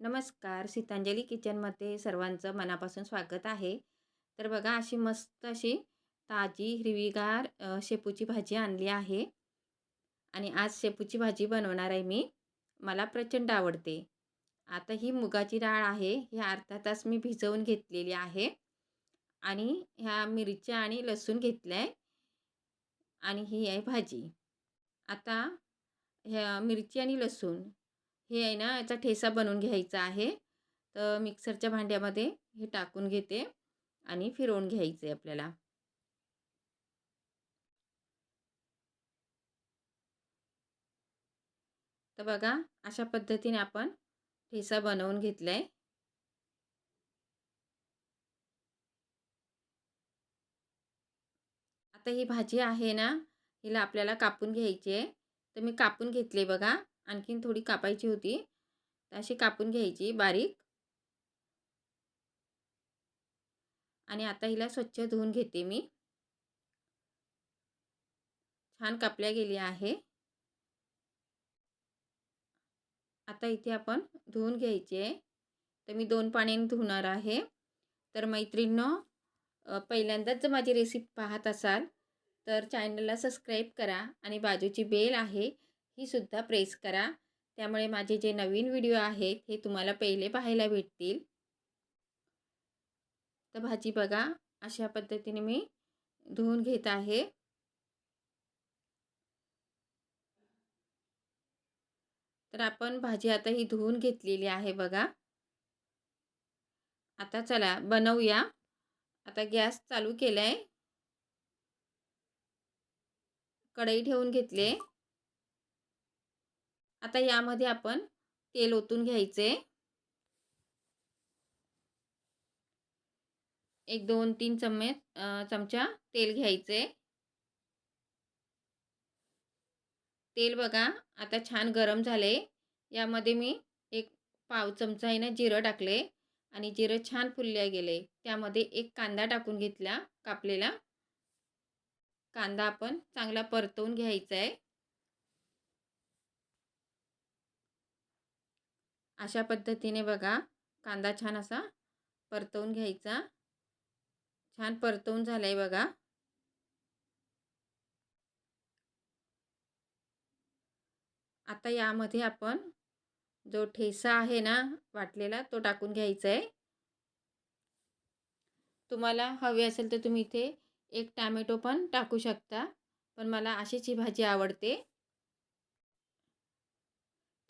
नमस्कार सीतांजली किचनमध्ये सर्वांचं मनापासून स्वागत आहे. तर बघा अशी मस्त अशी ताजी हिरवीगार शेपूची भाजी आणली आहे. आणि आज शेपूची भाजी बनवणार आहे मी. मला प्रचंड आवडते. आता ही मुगाची डाळ आहे ही अर्धा तास मी भिजवून घेतलेली आहे. आणि ह्या मिरच्या आणि लसूण घेतलं आहे. आणि ही आहे भाजी. आता ह्या मिरची आणि लसूण. हे आहे ना याचा ठेसा बनवून घ्यायचा आहे. तर मिक्सरच्या भांड्यामध्ये हे टाकून घेते आणि फिरवून घ्यायचे आपल्याला. तर बघा अशा पद्धतीने आपण ठेसा बनवून घेतला आहे आता ही भाजी आहे ना हिला आपल्याला कापून घ्यायची आहे. तर मी कापून घेतले बघा. आणखीन थोडी कापायची होती. तर अशी कापून घ्यायची बारीक. आणि आता हिला स्वच्छ धुवून घेते मी. छान कापल्या गेली आहे. आता इथे आपण धुवून घ्यायची. आहे तर मी दोन पाण्याने धुणार आहे. तर मैत्रिणीनं पहिल्यांदाच जर माझी रेसिपी पाहत असाल तर चॅनलला सबस्क्राईब करा आणि बाजूची बेल आहे. ही सुद्धा प्रेस करा. त्यामुळे माझे जे नवीन व्हिडिओ आहेत हे तुम्हाला पहिले पाहायला भेटतील. तर भाजी बघा अशा पद्धतीने मी धुवून घेत आहे. तर आपण भाजी आता ही धुवून घेतलेली आहे बघा. आता चला बनवूया. आता गॅस चालू केला आहे कढई ठेवून घेतले. आता यामध्ये आपण तेल ओतून घ्यायचे. एक दोन तीन चम्मे चमचा तेल घ्यायचे. तेल बघा आता छान गरम झाले. यामध्ये मी एक पाव चमचा आहे ना जिरं टाकले आणि जिरं छान फुलले गेले. त्यामध्ये एक कांदा टाकून घेतला कापलेला. कांदा आपण चांगला परतवून घ्यायचा आहे. अशा पद्धतीने बघा कांदा छान असा परतवून घ्यायचा. छान परतवून झाला आहे बघा. आता यामध्ये आपण जो ठेसा आहे ना वाटलेला तो टाकून घ्यायचा आहे तुम्हाला हवे असेल तर तुम्ही इथे एक टॅमॅटो पण टाकू शकता पण मला अशीच ही भाजी आवडते.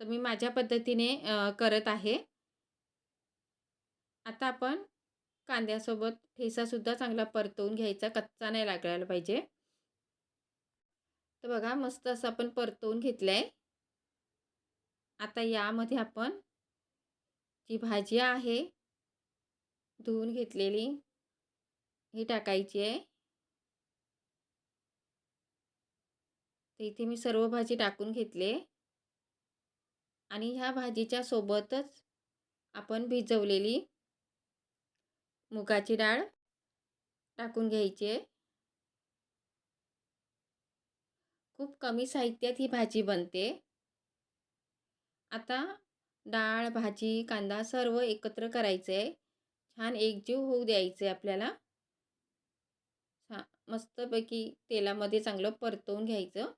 तर मी माझ्या पद्धतीने करत आहे. आता आपण कांद्यासोबत ठेसासुद्धा चांगला परतवून घ्यायचा कच्चा नाही लागायला पाहिजे. तर बघा मस्त असं आपण परतवून घेतलं आहे आता यामध्ये आपण जी भाजी आहे धुवून घेतलेली ही टाकायची आहे. तर इथे मी सर्व भाजी टाकून घेतले. आणि ह्या भाजीच्या सोबतच आपण भिजवलेली मुगाची डाळ टाकून घ्यायची आहे. खूप कमी साहित्यात ही भाजी बनते. आता डाळ भाजी कांदा सर्व एकत्र करायचं आहे. छान एकजीव होऊ द्यायचं आहे आपल्याला. छा मस्तपैकी तेलामध्ये चांगलं परतवून घ्यायचं.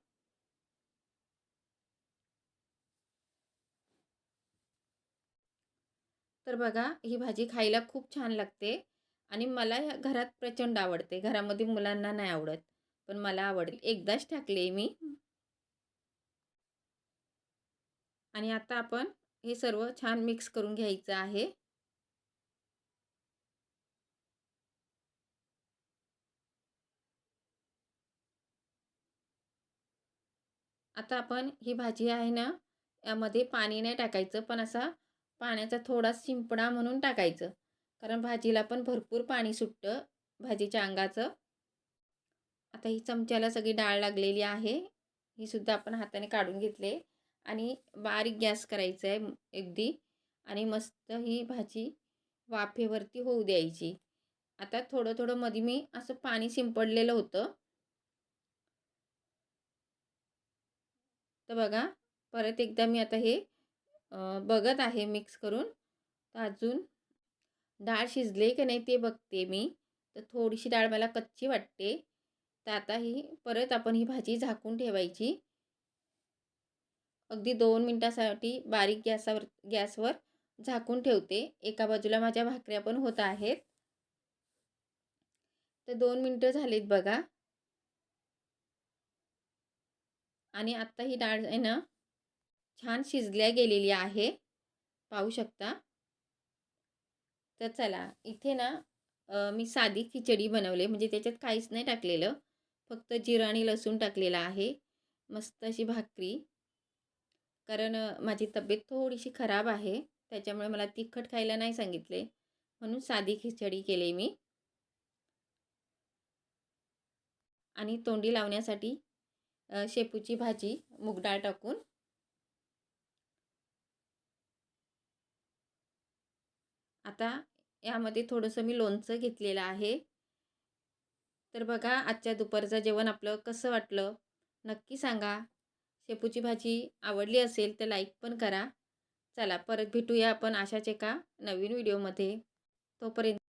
तर बघा ही भाजी खायला खूप छान लागते आणि मला ह्या घरात प्रचंड आवडते. घरामध्ये मुलांना नाही आवडत पण मला आवडेल एकदाच टाकले मी. आणि आता आपण हे सर्व छान मिक्स करून घ्यायचं आहे. आता आपण ही भाजी आहे ना यामध्ये पाणी नाही टाकायचं पण असा पाण्याचा थोडा शिंपडा म्हणून टाकायचं. कारण भाजीला पण भरपूर पाणी सुटतं भाजीच्या अंगाचं. आता ही चमच्याला सगळी डाळ लागलेली आहे. ही सुद्धा आपण हाताने काढून घेतले. आणि बारीक गॅस करायचं आहे अगदी. आणि मस्त ही भाजी वाफेवरती होऊ द्यायची. आता थोडं थोडं मध्ये मी असं पाणी शिंपडलेलं होतं. तर बघा परत एकदा मी आता हे बघत आहे मिक्स करून. तर अजून डाळ शिजले की नाही ते बघते मी. तर थोडीशी डाळ मला कच्ची वाटते. तर आता ही परत आपण ही भाजी झाकून ठेवायची. अगदी दोन मिनटासाठी बारीक गॅसावर गॅसवर झाकून ठेवते. एका बाजूला माझ्या भाकऱ्या पण होत आहेत. तर दोन मिनटं झालीत बघा. आणि आत्ता ही डाळ आहे ना छान शिजल्या गेलेली आहे. पाहू शकता. तर चला इथे ना मी साधी खिचडी बनवले म्हणजे त्याच्यात काहीच नाही टाकलेलं. फक्त जिरं आणि लसूण टाकलेलं आहे. मस्त अशी भाकरी. कारण माझी तब्येत थोडीशी खराब आहे. त्याच्यामुळे मला तिखट खायला नाही सांगितले. म्हणून साधी खिचडी केली मी. आणि तोंडी लावण्यासाठी शेपूची भाजी मूग डाळ टाकून. आता यामध्ये थोडंसं मी लोणचं घेतलेलं आहे. तर बघा आजच्या दुपारचं जेवण आपलं कसं वाटलं? नक्की सांगा. शेपूची भाजी आवडली असेल तर लाईक पण करा. चला परत भेटूया आपण अशाच एका नवीन व्हिडिओमध्ये. तोपर्यंत